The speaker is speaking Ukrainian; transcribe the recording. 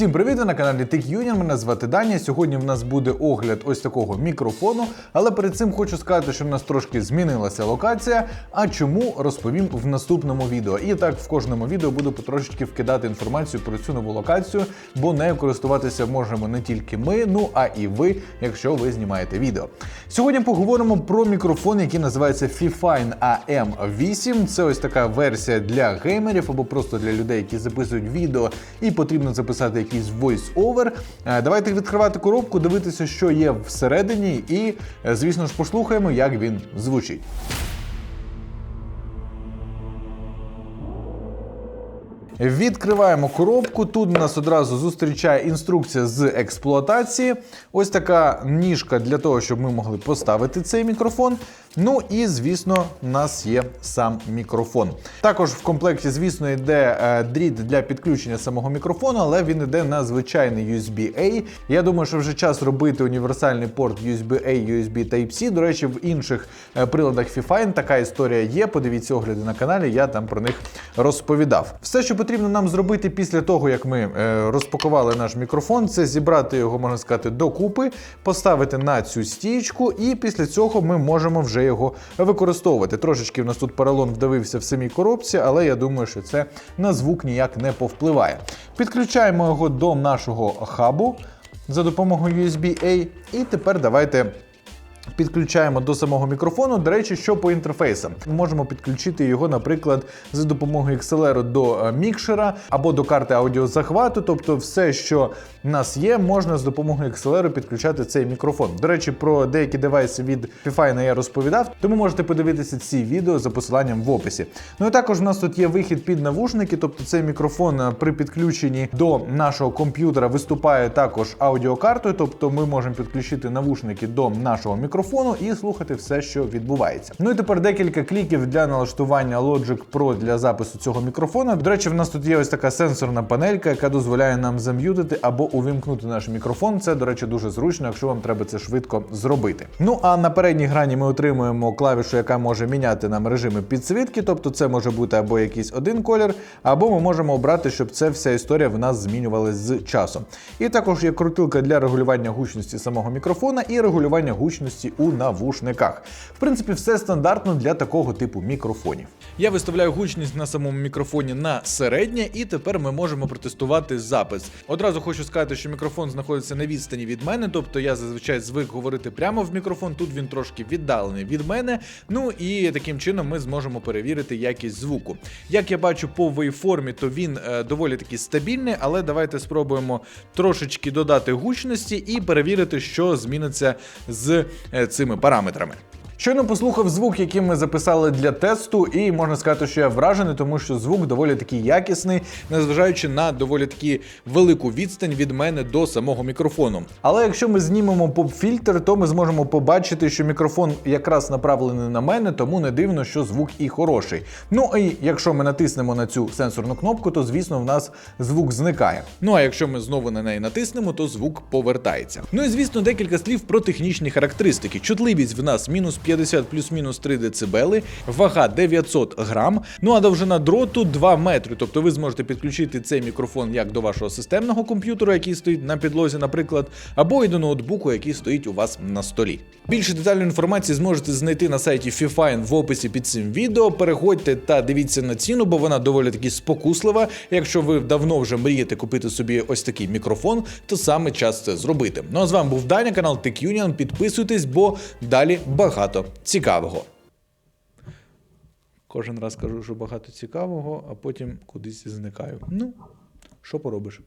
Всім привіт! Ви на каналі Tech Union. Мене звати Даня. Сьогодні в нас буде огляд ось такого мікрофону. Але перед цим хочу сказати, що в нас трошки змінилася локація. А чому розповім в наступному відео. І так в кожному відео буду потрошечки вкидати інформацію про цю нову локацію, бо нею користуватися можемо не тільки ми, ну а і ви, якщо ви знімаєте відео. Сьогодні поговоримо про мікрофон, який називається Fifine AM8. Це ось така версія для геймерів або просто для людей, які записують відео і потрібно записати якийсь voice-over. Е, Давайте відкривати коробку, дивитися, що є всередині, і, е, звісно ж, послухаємо, як він звучить. Відкриваємо коробку. Тут нас одразу зустрічає інструкція з експлуатації. Ось така ніжка для того, щоб ми могли поставити цей мікрофон. Ну і, звісно, у нас є сам мікрофон. Також в комплекті, звісно, йде е, дріт для підключення самого мікрофону, але він йде на звичайний USB-A. Я думаю, що вже час робити універсальний порт USB-A, USB Type-C. До речі, в інших е, приладах Fifine така історія є. Подивіться огляди на каналі, я там про них розповідав. Все, що потрібно нам зробити після того, як ми е, розпакували наш мікрофон, це зібрати його, можна сказати, докупи, поставити на цю стічку, і після цього ми можемо вже його використовувати. Трошечки в нас тут поролон вдавився в самій коробці, але я думаю, що це на звук ніяк не повпливає. Підключаємо його до нашого хабу за допомогою USB-A, і тепер давайте. Підключаємо до самого мікрофону. До речі, що по інтерфейсам. Ми можемо підключити його, наприклад, за допомогою XLR до е, мікшера або до карти аудіозахвату. Тобто, все, що в нас є, можна з допомогою XLR підключати цей мікрофон. До речі, про деякі девайси від Fifine я розповідав, тому можете подивитися ці відео за посиланням в описі. Ну і також у нас тут є вихід під навушники, тобто цей мікрофон е, при підключенні до нашого комп'ютера виступає також аудіокартою, тобто ми можемо підключити навушники до нашого мікрофону і слухати все, що відбувається. Ну і тепер декілька кліків для налаштування Logic Pro для запису цього мікрофона. До речі, в нас тут є ось така сенсорна панелька, яка дозволяє нам зам'ютити або увімкнути наш мікрофон. Це, до речі, дуже зручно, якщо вам треба це швидко зробити. Ну а на передній грані ми отримуємо клавішу, яка може міняти нам режими підсвітки, тобто це може бути або якийсь один колір, або ми можемо обрати, щоб це вся історія в нас змінювалась з часом. І також є крутилка для регулювання гучності самого мікрофона і регулювання гучності у навушниках. В принципі, все стандартно для такого типу мікрофонів. Я виставляю гучність на самому мікрофоні на середнє, і тепер ми можемо протестувати запис. Одразу хочу сказати, що мікрофон знаходиться на відстані від мене, тобто я зазвичай звик говорити прямо в мікрофон. Тут він трошки віддалений від мене. Ну і таким чином ми зможемо перевірити якість звуку. Як я бачу по вейформі, то він е, доволі таки стабільний, але давайте спробуємо трошечки додати гучності і перевірити, що зміниться з цими параметрами. Щойно послухав звук, який ми записали для тесту, і можна сказати, що я вражений, тому що звук доволі таки якісний, незважаючи на доволі таки велику відстань від мене до самого мікрофону. Але якщо ми знімемо поп-фільтр, то ми зможемо побачити, що мікрофон якраз направлений на мене, тому не дивно, що звук і хороший. Ну і якщо ми натиснемо на цю сенсорну кнопку, то звісно в нас звук зникає. Ну а якщо ми знову на неї натиснемо, то звук повертається. Ну і звісно, декілька слів про технічні характеристики. Чутливість в нас мінус 50 плюс-мінус 3 дБ, вага 900 грам, ну а довжина дроту 2 метри. Тобто ви зможете підключити цей мікрофон як до вашого системного комп'ютера, який стоїть на підлозі, наприклад, або і до ноутбуку, який стоїть у вас на столі. Більше детальної інформації зможете знайти на сайті Fifine в описі під цим відео. Переходьте та дивіться на ціну, бо вона доволі таки спокуслива. Якщо ви давно вже мрієте купити собі ось такий мікрофон, то саме час це зробити. Ну а з вами був Даня, канал Tech Union. Підписуйтесь, бо далі багато цікавого. Кожен раз кажу, що багато цікавого, а потім кудись зникаю. Ну, що поробиш?